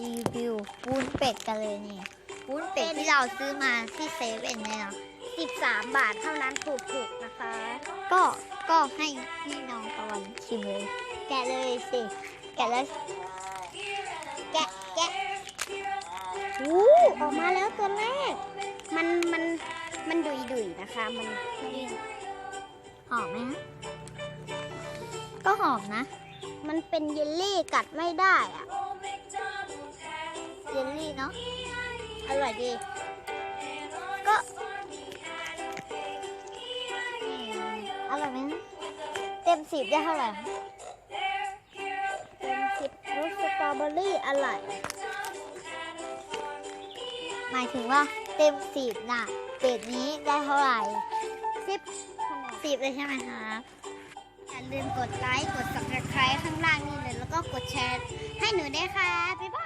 วุ้นเป็ดกันเลยนี่วุ้นเป็ดที่เราซื้อมาที่เซเว่นเนี่ยเนาะ13 บาทเท่านั้นถูกๆนะคะ ก็ก็ให้พี่น้องตะวันชิมเลย แกะเลยสิ แกะเลยแกะแกะอู้ออกมาแล้วตัวแรก มันมันมันดุยดุยๆนะคะ มันหอมไหมฮะก็หอมนะ มันเป็นเยลลี่กัดไม่ได้อะเยลลี่เนาะ อร่อยดี ก็อืมอร่อยไหมฮะเต็มสิบได้เท่าไหร่คะเป็นสิบรสสตรอเบอรี่อร่อย หมายถึงว่าเต็มสิบน่ะเป็ดนี้ได้เท่าไหร่สิบคะแนนสิบเลยใช่ไหมคะอย่าลืมกดไลค์ กด subscribe ข้างล่างนี่เลย แล้วก็กดแชร์ให้หนูด้วยค่ะ บ๊ายบาย